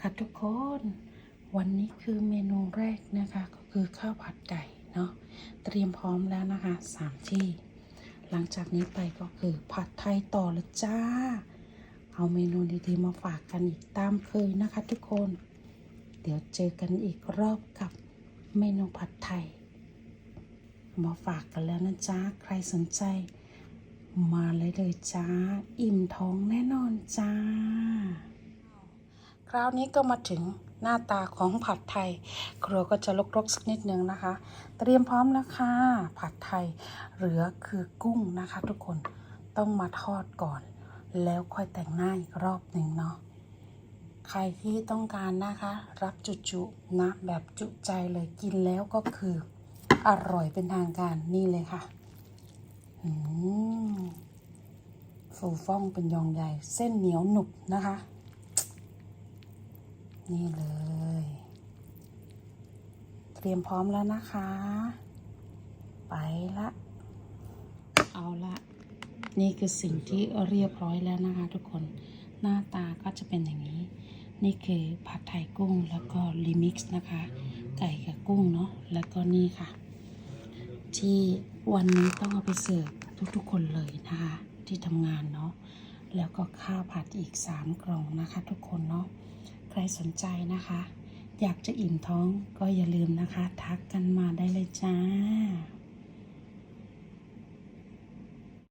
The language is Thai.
ค่ะทุกคน วันนี้คือเมนูแรกนะคะก็คือข้าวผัดไก่เนาะเตรียมพร้อมแล้วนะคะสามที่ หลังจากนี้ไปก็คือผัดไทยต่อลยจ้า เอาเมนูดีๆมาฝากกันอีกตามเคยนะคะทุกคน เดี๋ยวเจอกันอีกรอบกับเมนูผัดไทย มาฝากกันแล้วนะจ๊ะใครสนใจ มาเลยเลยจ้า อิ่มท้องแน่นอนจ้า คราวนี้ก็มาถึงหน้าตาของผัดไทย ครัวก็จะลกๆสักนิดนึงนะคะ เตรียมพร้อมแล้วค่ะผัดไทย เหลือคือกุ้งนะคะ ทุกคนต้องมาทอดก่อน แล้วค่อยแต่งหน้าอีกรอบหนึ่งเนาะใครที่ต้องการนะคะ รับจุๆนะแบบจุใจเลยกินแล้วก็คืออร่อยเป็นทางการนี่เลยค่ะฟูฟ่องเป็นยองใหญ่ เส้นเหนียวหนุบนะคะ นี่เลย เตรียมพร้อมแล้วนะคะ ไปละ เอาละ นี่คือสิ่งที่เรียบร้อยแล้วนะคะทุกคน หน้าตาก็จะเป็นอย่างนี้ นี่คือผัดไทยกุ้งแล้วก็รีมิกซ์นะคะ ไก่กับกุ้งเนาะ แล้วก็นี่ค่ะ ที่วันนี้ต้องเอาไปเสิร์ฟทุกๆคนเลยนะคะ ที่ทำงานเนาะ แล้วก็ข้าวผัดอีก 3 กล่องนะคะ ทุกคนเนาะ ใครสนใจนะคะ อยากจะอิ่มท้องก็อย่าลืมนะคะ ทักกันมาได้เลยจ้า